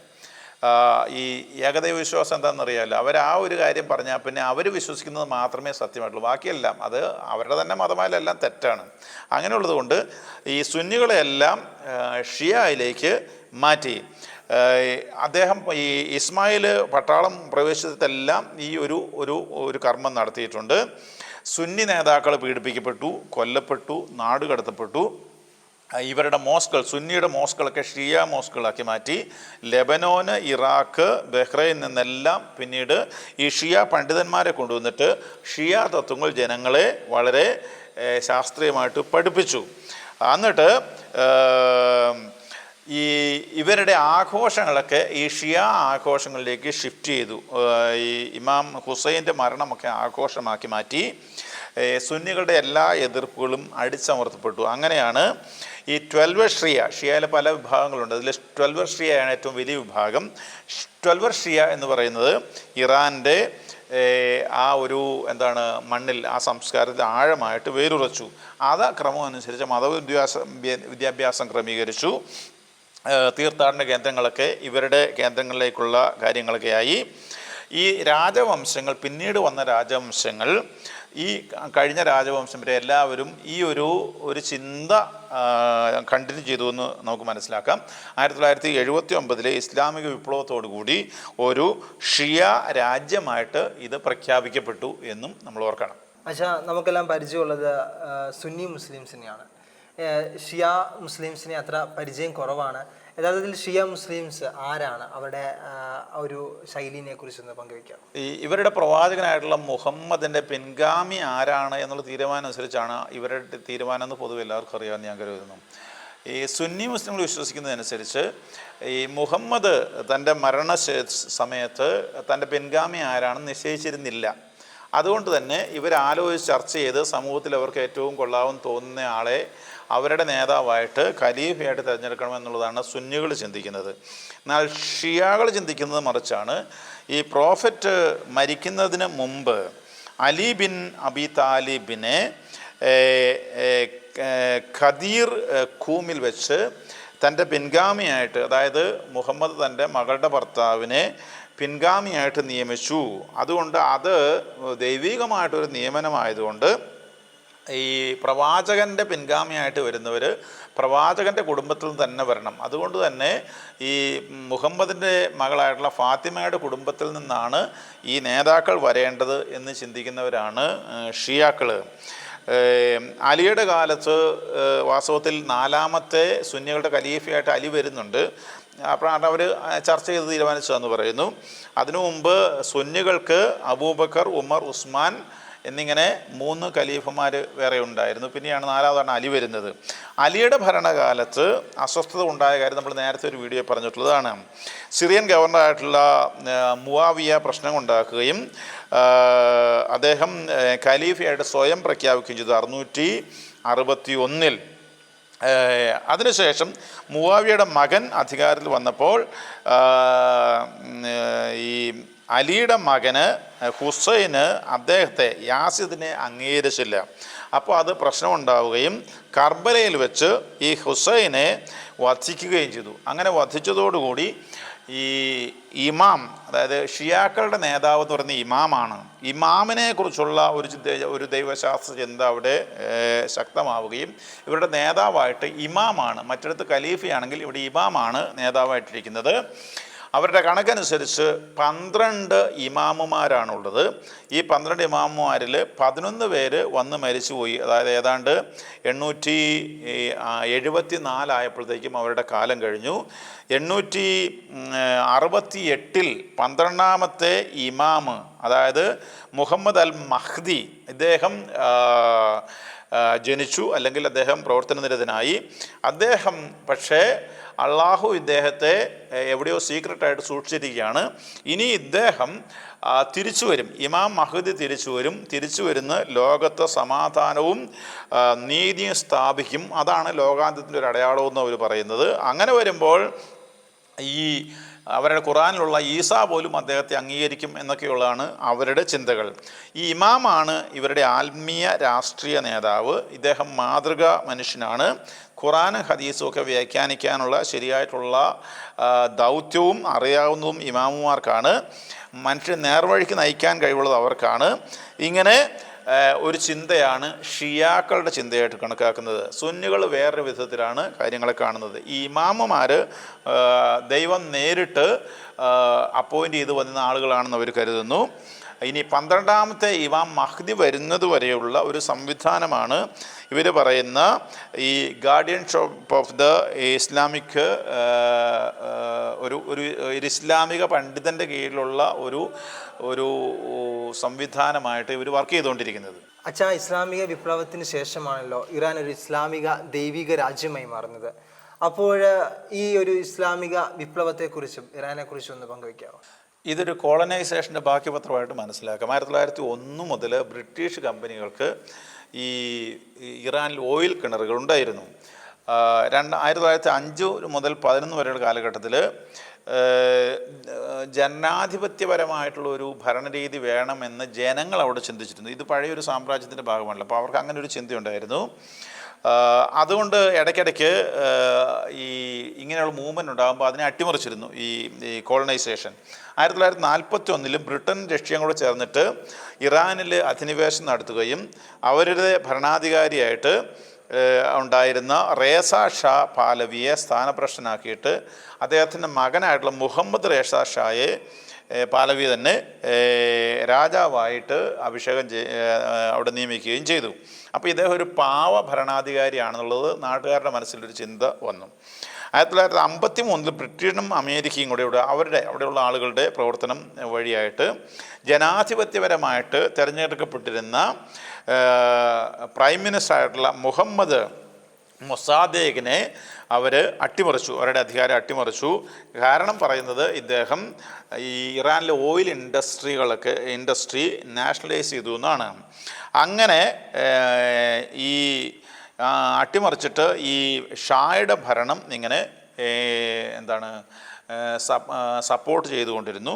ഈ ഏകദൈവ വിശ്വാസം എന്താണെന്നറിയാമല്ലോ അവർ ആ ഒരു കാര്യം പറഞ്ഞാൽ പിന്നെ അവർ വിശ്വസിക്കുന്നത് മാത്രമേ സത്യമായിട്ടുള്ളൂ. ബാക്കിയെല്ലാം അത് അവരുടെ തന്നെ മതമായാലെല്ലാം തെറ്റാണ്. അങ്ങനെയുള്ളത് കൊണ്ട് ഈ സുന്നികളെയെല്ലാം ഷിയായിലേക്ക് മാറ്റി. അദ്ദേഹം ഈ ഇസ്മായിൽ പട്ടാളം പ്രവേശിച്ചതെല്ലാം ഈ ഒരു ഒരു ഒരു കർമ്മം നടത്തിയിട്ടുണ്ട്. സുന്നി നേതാക്കൾ പീഡിപ്പിക്കപ്പെട്ടു കൊല്ലപ്പെട്ടു നാട് കടത്തപ്പെട്ടു ഇവരുടെ മോസ്കുകൾ സുന്നിയുടെ മോസ്കുകളൊക്കെ ഷിയ മോസ്കുകളാക്കി മാറ്റി ലെബനോന് ഇറാഖ് ബഹ്റൈൻ നിന്നെല്ലാം പിന്നീട് ഈ ഷിയ പണ്ഡിതന്മാരെ കൊണ്ടുവന്നിട്ട് ഷിയ തത്വങ്ങൾ ജനങ്ങളെ വളരെ ശാസ്ത്രീയമായിട്ട് പഠിപ്പിച്ചു. എന്നിട്ട് ഈ ഇവരുടെ ആഘോഷങ്ങളൊക്കെ ഈ ഷിയ ആഘോഷങ്ങളിലേക്ക് ഷിഫ്റ്റ് ചെയ്തു. ഈ ഇമാം ഹുസൈന്റെ മരണമൊക്കെ ആഘോഷമാക്കി മാറ്റി. സുന്നികളുടെ എല്ലാ എതിർപ്പുകളും അടിച്ചമർത്തപ്പെട്ടു. അങ്ങനെയാണ് ഈ ട്വൽവർ ഷിയ ഷിയയിലെ പല വിഭാഗങ്ങളുണ്ട്. അതിൽ ട്വൽവർ ഷിയയാണ് ഏറ്റവും വലിയ വിഭാഗം. ട്വൽവർ ഷിയ എന്ന് പറയുന്നത് ഇറാന്റെ ആ ഒരു എന്താണ് മണ്ണിൽ ആ സംസ്കാരത്തിൽ ആഴമായിട്ട് വേരുറച്ചു. അത് ക്രമം അനുസരിച്ച് മതവിദ്യാഭ്യാസം വിദ്യാഭ്യാസം ക്രമീകരിച്ചു. തീർത്ഥാടന കേന്ദ്രങ്ങളൊക്കെ ഇവരുടെ കേന്ദ്രങ്ങളിലേക്കുള്ള കാര്യങ്ങളൊക്കെയായി. ഈ രാജവംശങ്ങൾ പിന്നീട് വന്ന രാജവംശങ്ങൾ ഈ കഴിഞ്ഞ രാജവംശം വരെ എല്ലാവരും ഈ ഒരു ഒരു ചിന്ത കണ്ടിന്യൂ ചെയ്തു എന്ന് നമുക്ക് മനസ്സിലാക്കാം. ആയിരത്തി തൊള്ളായിരത്തി എഴുപത്തി ഒമ്പതിലെ ഇസ്ലാമിക വിപ്ലവത്തോടു കൂടി ഒരു ഷിയ രാജ്യമായിട്ട് ഇത് പ്രഖ്യാപിക്കപ്പെട്ടു എന്നും നമ്മൾ ഓർക്കണം. പക്ഷേ നമുക്കെല്ലാം പരിചയമുള്ളത് സുന്നി മുസ്ലിംസിനെയാണ്. ഷിയ മുസ്ലിംസിനെ അത്ര പരിചയം കുറവാണ്. യഥാർത്ഥത്തിൽ ഷിയ മുസ്ലിംസ് ആരാണ്? അവരുടെ ഒരു ശൈലിനെ കുറിച്ചൊന്ന് പങ്കുവയ്ക്കാം. ഈ ഇവരുടെ പ്രവാചകനായിട്ടുള്ള മുഹമ്മദിന്റെ പിൻഗാമി ആരാണ് എന്നുള്ള തീരുമാനം അനുസരിച്ചാണ് ഇവരുടെ തീരുമാനം എന്ന് പൊതുവെ എല്ലാവർക്കും അറിയാമെന്ന് ഞാൻ കരുതുന്നു. ഈ സുന്നി മുസ്ലിങ്ങൾ വിശ്വസിക്കുന്നതനുസരിച്ച് ഈ മുഹമ്മദ് തന്റെ മരണ സമയത്ത് തന്റെ പിൻഗാമി ആരാണെന്ന് നിശ്ചയിച്ചിരുന്നില്ല. അതുകൊണ്ട് തന്നെ ഇവർ ആലോചിച്ച് ചർച്ച ചെയ്ത് സമൂഹത്തിൽ അവർക്ക് ഏറ്റവും കൊള്ളാവും തോന്നുന്ന ആളെ അവരുടെ നേതാവായിട്ട് ഖലീഫയായിട്ട് തിരഞ്ഞെടുക്കണമെന്നുള്ളതാണ് സുന്നികൾ ചിന്തിക്കുന്നത്. എന്നാൽ ഷിയാകൾ ചിന്തിക്കുന്നത് മറിച്ചാണ് ഈ പ്രോഫറ്റ് മരിക്കുന്നതിന് മുമ്പ് അലി ബിൻ അബി താലിബിനെ ഖദീർ കൂമിൽ വെച്ച് തന്റെ പിൻഗാമിയായിട്ട് അതായത് മുഹമ്മദ് തന്റെ മകളുടെ ഭർത്താവിനെ പിൻഗാമിയായിട്ട് നിയമിച്ചു. അതുകൊണ്ട് അത് ദൈവികമായിട്ടൊരു നിയമനമായതുകൊണ്ട് ഈ പ്രവാചകന്റെ പിൻഗാമിയായിട്ട് വരുന്നവർ പ്രവാചകന്റെ കുടുംബത്തിൽ നിന്ന് തന്നെ വരണം. അതുകൊണ്ട് തന്നെ ഈ മുഹമ്മദിന്റെ മകളായിട്ടുള്ള ഫാത്തിമയുടെ കുടുംബത്തിൽ നിന്നാണ് ഈ നേതാക്കൾ വരേണ്ടത് എന്ന് ചിന്തിക്കുന്നവരാണ് ഷിയാക്കൾ അലിയുടെ കാലത്ത് വാസ്തവത്തിൽ നാലാമത്തെ സുന്നികളുടെ ഖലീഫയായിട്ട് അലി വരുന്നുണ്ട്. അപ്പോഴാണ് അവർ ചർച്ച ചെയ്ത് തീരുമാനിച്ചതെന്ന് പറയുന്നു. അതിനു മുമ്പ് സുന്നികൾക്ക് അബൂബക്കർ ഉമർ ഉസ്മാൻ എന്നിങ്ങനെ മൂന്ന് ഖലീഫമാർ വേറെ ഉണ്ടായിരുന്നു. പിന്നെയാണ് നാലാമതാണ് അലി വരുന്നത്. അലിയുടെ ഭരണകാലത്ത് അസ്വസ്ഥത ഉണ്ടായ കാര്യം നമ്മൾ നേരത്തെ ഒരു വീഡിയോ പറഞ്ഞിട്ടുള്ളതാണ്. സിറിയൻ ഗവർണറായിട്ടുള്ള മുവാവിയ പ്രശ്നം ഉണ്ടാക്കുകയും അദ്ദേഹം ഖലീഫയായിട്ട് സ്വയം പ്രഖ്യാപിക്കുകയും ചെയ്തു. അറുന്നൂറ്റി അറുപത്തി ഒന്നിൽ അതിനുശേഷം മുവാവിയുടെ മകൻ അധികാരത്തിൽ വന്നപ്പോൾ ഈ അലിയുടെ മകന് ഹുസൈന് അദ്ദേഹത്തെ യാസിദിനെ അംഗീകരിച്ചില്ല. അപ്പോൾ അത് പ്രശ്നമുണ്ടാവുകയും കർബലയിൽ വെച്ച് ഈ ഹുസൈനെ വധിക്കുകയും ചെയ്തു. അങ്ങനെ വധിച്ചതോടുകൂടി ഈ ഇമാം അതായത് ഷിയാക്കളുടെ നേതാവ് എന്ന് പറയുന്ന ഇമാമാണ്. ഇമാമിനെ കുറിച്ചുള്ള ഒരു ഒരു ദൈവശാസ്ത്ര ചിന്ത അവിടെ ശക്തമാവുകയും ഇവരുടെ നേതാവായിട്ട് ഇമാമാണ്. മറ്റിടത്ത് ഖലീഫയാണെങ്കിൽ ഇവിടെ ഇമാമാണ് നേതാവായിട്ടിരിക്കുന്നത്. അവരുടെ കണക്കനുസരിച്ച് പന്ത്രണ്ട് ഇമാമുമാരാണുള്ളത്. ഈ പന്ത്രണ്ട് ഇമാമുമാരിൽ പതിനൊന്ന് പേര് വന്ന് മരിച്ചുപോയി. അതായത് ഏതാണ്ട് എണ്ണൂറ്റി എഴുപത്തി നാലായപ്പോഴത്തേക്കും അവരുടെ കാലം കഴിഞ്ഞു. എണ്ണൂറ്റി അറുപത്തി എട്ടിൽ പന്ത്രണ്ടാമത്തെ ഇമാമ് അതായത് മുഹമ്മദ് അൽ മഹ്ദി ഇദ്ദേഹം ജനിച്ചു അല്ലെങ്കിൽ അദ്ദേഹം പ്രവർത്തന നിരതനായി അദ്ദേഹം പക്ഷേ അള്ളാഹു ഇദ്ദേഹത്തെ എവിടെയോ സീക്രട്ടായിട്ട് സൂക്ഷിച്ചിരിക്കുകയാണ്. ഇനി ഇദ്ദേഹം തിരിച്ചു വരും. ഇമാം മഹദി തിരിച്ചു വരും. തിരിച്ചു വരുന്ന ലോകത്ത് സമാധാനവും നീതിയും സ്ഥാപിക്കും. അതാണ് ലോകാന്ത്യത്തിന്റെ ഒരു അടയാളമെന്ന് അവർ പറയുന്നത്. അങ്ങനെ വരുമ്പോൾ ഈ അവരുടെ ഖുറാനിലുള്ള ഈസ പോലും അദ്ദേഹത്തെ അംഗീകരിക്കും എന്നൊക്കെയുള്ളതാണ് അവരുടെ ചിന്തകൾ. ഈ ഇമാമാണ് ഇവരുടെ ആത്മീയ രാഷ്ട്രീയ നേതാവ്. ഇദ്ദേഹം മാതൃക മനുഷ്യനാണ്. ഖുറാനും ഹദീസും ഒക്കെ വ്യാഖ്യാനിക്കാനുള്ള ശരിയായിട്ടുള്ള ദൗത്യവും അറിയാവുന്നതും ഇമാമുമാർക്കാണ്. മനുഷ്യൻ നേർവഴിക്ക് നയിക്കാൻ കഴിവുള്ളത് അവർക്കാണ്. ഇങ്ങനെ ഒരു ചിന്തയാണ് ഷിയാക്കളുടെ ചിന്തയായിട്ട് കണക്കാക്കുന്നത്. സുന്നികൾ വേറൊരു വിധത്തിലാണ് കാര്യങ്ങളെ കാണുന്നത്. ഈ ഇമാമുമാർ ദൈവം നേരിട്ട് അപ്പോയിന്റ് ചെയ്ത് വന്ന ആളുകളാണെന്ന് അവർ കരുതുന്നു. ഇനി പന്ത്രണ്ടാമത്തെ ഇമാം മഹ്ദി വരുന്നത് വരെയുള്ള ഒരു സംവിധാനമാണ് ഇവർ പറയുന്ന ഈ ഗാർഡിയൻഷിപ്പ് ഓഫ് ദ ഇസ്ലാമിക് ഒരു ഒരു ഇസ്ലാമിക പണ്ഡിതന്റെ കീഴിലുള്ള ഒരു ഒരു സംവിധാനമായിട്ട് ഇവർ വർക്ക് ചെയ്തുകൊണ്ടിരിക്കുന്നത്. അച്ഛാ ഇസ്ലാമിക വിപ്ലവത്തിന് ശേഷമാണല്ലോ ഇറാൻ ഒരു ഇസ്ലാമിക ദൈവിക രാജ്യമായി മാറുന്നത്. അപ്പോൾ ഈ ഒരു ഇസ്ലാമിക വിപ്ലവത്തെക്കുറിച്ചും ഇറാനെക്കുറിച്ചും ഒന്ന് പങ്കുവയ്ക്കാമോ ഇതൊരു കോളനൈസേഷന്റെ ബാക്കി പത്രമായിട്ട് മനസ്സിലാക്കാം. ആയിരത്തി തൊള്ളായിരത്തി ഒന്ന് മുതൽ ബ്രിട്ടീഷ് കമ്പനികൾക്ക് ഈ ഇറാനിൽ ഓയിൽ കിണറുകൾ ഉണ്ടായിരുന്നു. രണ്ട് ആയിരത്തി തൊള്ളായിരത്തി അഞ്ച് മുതൽ പതിനൊന്ന് വരെയുള്ള കാലഘട്ടത്തിൽ ജനാധിപത്യപരമായിട്ടുള്ള ഒരു ഭരണരീതി വേണമെന്ന് ജനങ്ങൾ അവിടെ ചിന്തിച്ചിരുന്നു. ഇത് പഴയൊരു സാമ്രാജ്യത്തിന്റെ ഭാഗമാണല്ലോ. അപ്പോൾ അവർക്ക് അങ്ങനെ ഒരു ചിന്തയുണ്ടായിരുന്നു. അതുകൊണ്ട് ഇടയ്ക്കിടയ്ക്ക് ഈ ഇങ്ങനെയുള്ള മൂവ്മെന്റ് ഉണ്ടാകുമ്പോൾ അതിനെ അട്ടിമറിച്ചിരുന്നു ഈ ഈ കോളനൈസേഷൻ ആയിരത്തി തൊള്ളായിരത്തി നാൽപ്പത്തി ഒന്നിലും ബ്രിട്ടൻ റഷ്യയും കൂടെ ചേർന്നിട്ട് ഇറാനിൽ അധിനിവേശം നടത്തുകയും അവരുടെ ഭരണാധികാരിയായിട്ട് ഉണ്ടായിരുന്ന റേസ ഷാ പാലവിയെ സ്ഥാനഭ്രഷ്ടനാക്കിയിട്ട് അദ്ദേഹത്തിന്റെ മകനായിട്ടുള്ള മുഹമ്മദ് റേസ ഷായെ പാലവി തന്നെ രാജാവായിട്ട് അഭിഷേകം ചെയ് അവിടെ നിയമിക്കുകയും ചെയ്തു. അപ്പോൾ ഇദ്ദേഹം ഒരു പാവ ഭരണാധികാരിയാണെന്നുള്ളത് നാട്ടുകാരുടെ മനസ്സിലൊരു ചിന്ത വന്നു. ആയിരത്തി തൊള്ളായിരത്തി അമ്പത്തി മൂന്നിൽ ബ്രിട്ടനും അമേരിക്കയും കൂടെ ഇവിടെ അവരുടെ അവിടെയുള്ള ആളുകളുടെ പ്രവർത്തനം വഴിയായിട്ട് ജനാധിപത്യപരമായിട്ട് തിരഞ്ഞെടുക്കപ്പെട്ടിരുന്ന പ്രൈം മിനിസ്റ്റർ ആയിട്ടുള്ള മുഹമ്മദ് മൊസാദേഖിനെ അവർ അട്ടിമറിച്ചു അവരുടെ അധികാരം അട്ടിമറിച്ചു. കാരണം പറയുന്നത് ഇദ്ദേഹം ഈ ഇറാനിലെ ഓയിൽ ഇൻഡസ്ട്രികളൊക്കെ ഇൻഡസ്ട്രി നാഷണലൈസ് ചെയ്തു എന്നാണ്. അങ്ങനെ ഈ അട്ടിമറിച്ചിട്ട് ഈ ഷായുടെ ഭരണം ഇങ്ങനെ എന്താണ് സപ്പോർട്ട് ചെയ്തുകൊണ്ടിരുന്നു.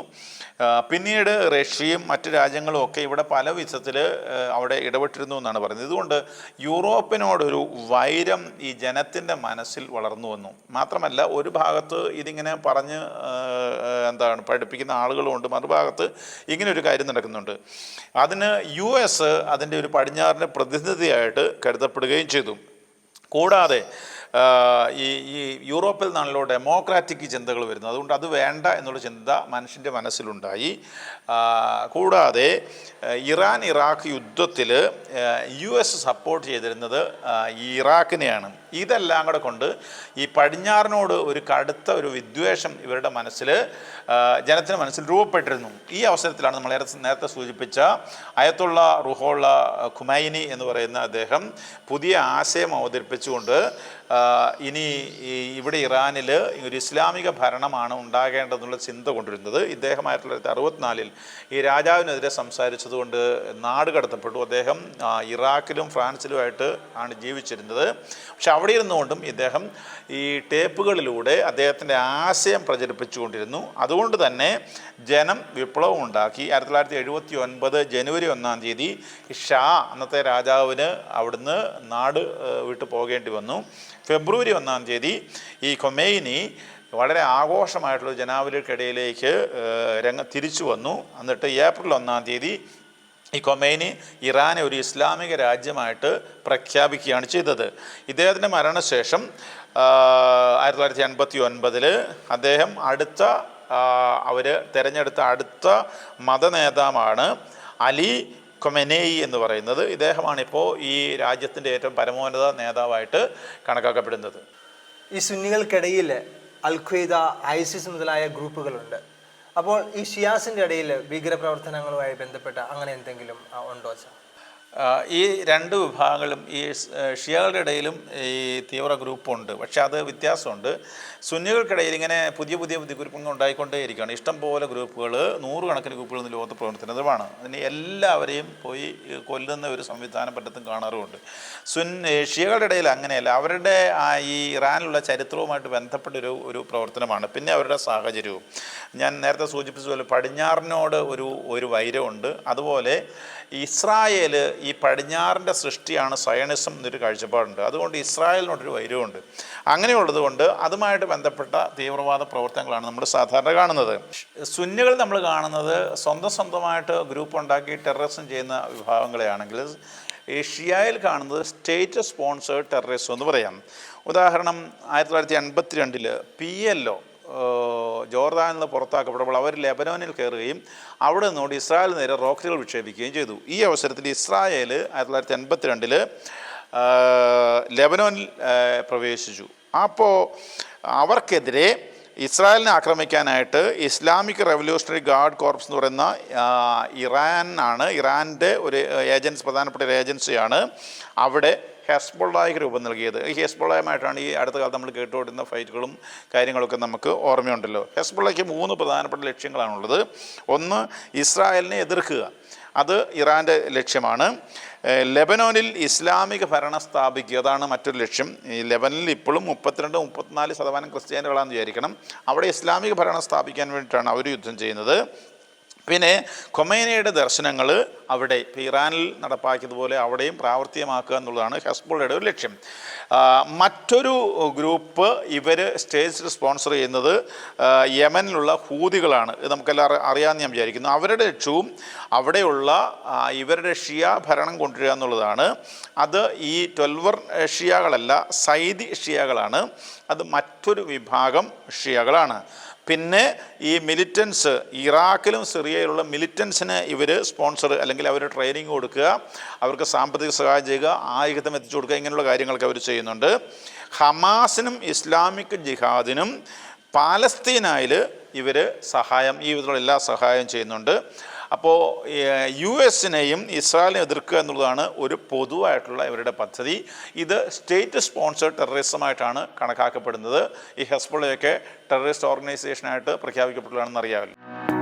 പിന്നീട് റഷ്യയും മറ്റ് രാജ്യങ്ങളും ഒക്കെ ഇവിടെ പല വിധത്തിൽ അവിടെ ഇടപെട്ടിരുന്നു എന്നാണ് പറയുന്നത്. ഇതുകൊണ്ട് യൂറോപ്പിനോടൊരു വൈരം ഈ ജനത്തിന്റെ മനസ്സിൽ വളർന്നു വന്നു. മാത്രമല്ല ഒരു ഭാഗത്ത് ഇതിങ്ങനെ പറഞ്ഞ് എന്താണ് പഠിപ്പിക്കുന്ന ആളുകളുമുണ്ട് മറുഭാഗത്ത് ഇങ്ങനെ ഒരു കാര്യം നടക്കുന്നുണ്ട്. അതിന് യു എസ് അതിന്റെ ഒരു പടിഞ്ഞാറിന്റെ പ്രതിനിധിയായിട്ട് കരുതപ്പെടുകയും ചെയ്തു. കൂടാതെ ഈ ഈ യൂറോപ്പിൽ നിന്നാണല്ലോ ഡെമോക്രാറ്റിക് ചിന്തകൾ വരുന്നത്. അതുകൊണ്ട് അത് വേണ്ട എന്നുള്ള ചിന്ത മനുഷ്യന്റെ മനസ്സിലുണ്ടായി. കൂടാതെ ഇറാൻ ഇറാഖ് യുദ്ധത്തിൽ യു എസ് സപ്പോർട്ട് ചെയ്തിരുന്നത് ഇറാഖിനെയാണ്. ഇതെല്ലാം കൂടെ കൊണ്ട് ഈ പടിഞ്ഞാറിനോട് ഒരു കടുത്ത ഒരു വിദ്വേഷം ഇവരുടെ മനസ്സിൽ ജനത്തിന് മനസ്സിൽ രൂപപ്പെട്ടിരുന്നു. ഈ അവസരത്തിലാണ് നമ്മൾ നേരത്തെ സൂചിപ്പിച്ച അയത്തുള്ള റുഹോള്ള ഖുമൈനി എന്ന് പറയുന്ന അദ്ദേഹം പുതിയ ആശയം അവതരിപ്പിച്ചുകൊണ്ട് ഇനി ഈ ഇവിടെ ഇറാനിൽ ഒരു ഇസ്ലാമിക ഭരണമാണ് ഉണ്ടാകേണ്ടതെന്നുള്ള ചിന്ത കൊണ്ടുവരുന്നത് ഇദ്ദേഹം ആയിരത്തി തൊള്ളായിരത്തി അറുപത്തിനാലിൽ ഈ രാജാവിനെതിരെ സംസാരിച്ചതുകൊണ്ട് നാട് കടത്തപ്പെട്ടു. അദ്ദേഹം ഇറാഖിലും ഫ്രാൻസിലുമായിട്ട് ആണ് ജീവിച്ചിരുന്നത്. പക്ഷെ അവിടെ ഇരുന്നുകൊണ്ടും ഇദ്ദേഹം ഈ ടേപ്പുകളിലൂടെ അദ്ദേഹത്തിന്റെ ആശയം പ്രചരിപ്പിച്ചുകൊണ്ടിരുന്നു. അതുകൊണ്ട് തന്നെ ജനം വിപ്ലവം ഉണ്ടാക്കി. ആയിരത്തി തൊള്ളായിരത്തി എഴുപത്തി ഒൻപത് ജനുവരി ഒന്നാം തീയതി ഷാ അന്നത്തെ രാജാവിന് അവിടുന്ന് നാട് വിട്ടു പോകേണ്ടി വന്നു. ഫെബ്രുവരി ഒന്നാം തീയതി ഈ കൊമേനി വളരെ ആഘോഷമായിട്ടുള്ള ജനാവലിക്കിടയിലേക്ക് രംഗ തിരിച്ചു വന്നു. എന്നിട്ട് ഏപ്രിൽ ഒന്നാം തീയതി ഈ കൊമേനി ഇറാനെ ഒരു ഇസ്ലാമിക രാജ്യമായിട്ട് പ്രഖ്യാപിക്കുകയാണ് ചെയ്തത്. ഇദ്ദേഹത്തിന്റെ മരണശേഷം ആയിരത്തി തൊള്ളായിരത്തി എൺപത്തി ഒൻപതിൽ അദ്ദേഹം അടുത്ത അവർ തിരഞ്ഞെടുത്ത അടുത്ത മതനേതാവാണ് അലി കൊമെനേയി എന്ന് പറയുന്നത്. ഇദ്ദേഹമാണിപ്പോൾ ഈ രാജ്യത്തിന്റെ ഏറ്റവും പരമോന്നത നേതാവായിട്ട് കണക്കാക്കപ്പെടുന്നത്. ഈ സുന്നികൾക്കിടയിൽ അൽ ഖ്വയ്ദ ഐസിസ് മുതലായ ഗ്രൂപ്പുകളുണ്ട്. അപ്പോൾ ഈ ഷിയാസിന്റെ ഇടയിൽ ഭീകരപ്രവർത്തനങ്ങളുമായി ബന്ധപ്പെട്ട അങ്ങനെ എന്തെങ്കിലും ഉണ്ടോ ആ, ഈ രണ്ട് വിഭാഗങ്ങളും ഈ ഷിയകളുടെ ഇടയിലും ഈ തീവ്ര ഗ്രൂപ്പുണ്ട്. പക്ഷേ അത് വ്യത്യാസമുണ്ട്. സുന്നികൾക്കിടയിൽ ഇങ്ങനെ പുതിയ പുതിയ പുതിയ ഗ്രൂപ്പുകൾ ഉണ്ടായിക്കൊണ്ടേയിരിക്കുകയാണ്. ഇഷ്ടം പോലെ ഗ്രൂപ്പുകൾ നൂറുകണക്കിന് ഗ്രൂപ്പുകൾ ഇന്ന് ലോകത്ത് പ്രവർത്തനതുമാണ് അതിന് എല്ലാവരെയും പോയി കൊല്ലുന്ന ഒരു സംവിധാനം പറ്റത്തും കാണാറുമുണ്ട്. സുൻ ഷിയകളുടെ ഇടയിൽ അങ്ങനെയല്ല. അവരുടെ ഈ ഇറാനിലുള്ള ചരിത്രവുമായിട്ട് ബന്ധപ്പെട്ടൊരു ഒരു പ്രവർത്തനമാണ്. പിന്നെ അവരുടെ സാഹചര്യവും. ഞാൻ നേരത്തെ സൂചിപ്പിച്ചതുപോലെ പടിഞ്ഞാറിനോട് ഒരു ഒരു വൈരമുണ്ട്. അതുപോലെ ഇസ്രായേൽ ഈ പടിഞ്ഞാറിന്റെ സൃഷ്ടിയാണ് സയണിസം എന്നൊരു കാഴ്ചപ്പാടുണ്ട്. അതുകൊണ്ട് ഇസ്രായേലിനോടൊരു വൈരവുമുണ്ട് അങ്ങനെയുള്ളത് കൊണ്ട് അതുമായിട്ട് ബന്ധപ്പെട്ട തീവ്രവാദ പ്രവർത്തനങ്ങളാണ് നമ്മൾ സാധാരണ കാണുന്നത്. സുന്നികൾ നമ്മൾ കാണുന്നത് സ്വന്തം സ്വന്തമായിട്ട് ഗ്രൂപ്പ് ഉണ്ടാക്കി ടെററിസം ചെയ്യുന്ന വിഭാഗങ്ങളെയാണെങ്കിൽ ഏഷ്യയിൽ ഷിയായിൽ കാണുന്നത് സ്റ്റേറ്റ് സ്പോൺസേഡ് ടെററിസം എന്ന് പറയാം. ഉദാഹരണം ആയിരത്തി തൊള്ളായിരത്തി എൺപത്തി പി എൽ ഒ ജോർദാനിൽ നിന്ന് പുറത്താക്കപ്പെട്ടപ്പോൾ അവർ ലെബനോനിൽ കയറുകയും അവിടെ നിന്നുകൊണ്ട് ഇസ്രായേൽ നേരെ റോക്കറ്റുകൾ വിക്ഷേപിക്കുകയും ചെയ്തു. ഈ അവസരത്തിൽ ഇസ്രായേൽ ആയിരത്തി തൊള്ളായിരത്തി എൺപത്തി രണ്ടിൽ ലെബനോനിൽ പ്രവേശിച്ചു. അപ്പോൾ അവർക്കെതിരെ ഇസ്രായേലിനെ ആക്രമിക്കാനായിട്ട് ഇസ്ലാമിക് റെവല്യൂഷണറി ഗാർഡ് കോർപ്സ് എന്ന് പറയുന്ന ഇറാൻ ആണ് ഇറാന്റെ ഒരു ഏജൻസി പ്രധാനപ്പെട്ട ഒരു ഏജൻസിയാണ് അവിടെ ഹെസ്ബോളായിക്ക് രൂപം നൽകിയത്. ഈ ഹെസ്ബോളയുമായിട്ടാണ് ഈ അടുത്ത കാലത്ത് നമ്മൾ കേട്ടുകൊണ്ടിരുന്ന ഫൈറ്റുകളും കാര്യങ്ങളൊക്കെ നമുക്ക് ഓർമ്മയുണ്ടല്ലോ. ഹെസ്ബോളയ്ക്ക് മൂന്ന് പ്രധാനപ്പെട്ട ലക്ഷ്യങ്ങളാണുള്ളത്. ഒന്ന് ഇസ്രായേലിനെ എതിർക്കുക. അത് ഇറാന്റെ ലക്ഷ്യമാണ്. ലെബനോനിൽ ഇസ്ലാമിക ഭരണം സ്ഥാപിക്കുക അതാണ് മറ്റൊരു ലക്ഷ്യം. ഈ ലെബനിൽ ഇപ്പോഴും മുപ്പത്തിരണ്ട് മുപ്പത്തിനാല് ശതമാനം ക്രിസ്ത്യാനികളാണെന്ന് വിചാരിക്കണം. അവിടെ ഇസ്ലാമിക ഭരണം സ്ഥാപിക്കാൻ വേണ്ടിയിട്ടാണ് അവർ യുദ്ധം ചെയ്യുന്നത്. പിന്നെ കൊമേനയുടെ ദർശനങ്ങൾ അവിടെ ഇറാനിൽ നടപ്പാക്കിയതുപോലെ അവിടെയും പ്രാവർത്തികമാക്കുക എന്നുള്ളതാണ് ഹെസ്ബോളയുടെ ഒരു ലക്ഷ്യം. മറ്റൊരു ഗ്രൂപ്പ് ഇവർ സ്റ്റേജ് സ്പോൺസർ ചെയ്യുന്നത് യമനിലുള്ള ഹൂതികളാണ്. ഇത് നമുക്കെല്ലാം അറി- അറിയാമെന്ന് ഞാൻ വിചാരിക്കുന്നു. അവരുടെ ലക്ഷ്യവും അവിടെയുള്ള ഇവരുടെ ഷിയ ഭരണം കൊണ്ടുവരിക എന്നുള്ളതാണ്. അത് ഈ ട്വൽവർ ഷിയകളല്ല സൈദി ഷിയകളാണ്. അത് മറ്റൊരു വിഭാഗം ഷിയകളാണ്. പിന്നെ ഈ മിലിറ്റൻസ് ഇറാഖിലും സിറിയയിലുള്ള മിലിറ്റൻസിന് ഇവർ സ്പോൺസർ അല്ലെങ്കിൽ അവർ ട്രെയിനിങ് കൊടുക്കുക അവർക്ക് സാമ്പത്തിക സഹായം ചെയ്യുക ആയുധം എത്തിച്ചു കൊടുക്കുക ഇങ്ങനെയുള്ള കാര്യങ്ങളൊക്കെ അവർ ചെയ്യുന്നുണ്ട്. ഹമാസിനും ഇസ്ലാമിക് ജിഹാദിനും പാലസ്തീനായിൽ ഇവർ സഹായം ഈ വിധത്തിലുള്ള എല്ലാ സഹായം ചെയ്യുന്നുണ്ട്. അപ്പോൾ യു എസിനെയും ഇസ്രായേലിനെ എതിർക്കുക എന്നുള്ളതാണ് ഒരു പൊതുവായിട്ടുള്ള ഇവരുടെ പദ്ധതി. ഇത് സ്റ്റേറ്റ് സ്പോൺസേഡ് ടെററിസമായിട്ടാണ് കണക്കാക്കപ്പെടുന്നത്. ഈ ഹെസ്ബോളയൊക്കെ ടെററിസ്റ്റ് ഓർഗനൈസേഷനായിട്ട് പ്രഖ്യാപിക്കപ്പെട്ടതാണെന്ന് അറിയാമല്ലോ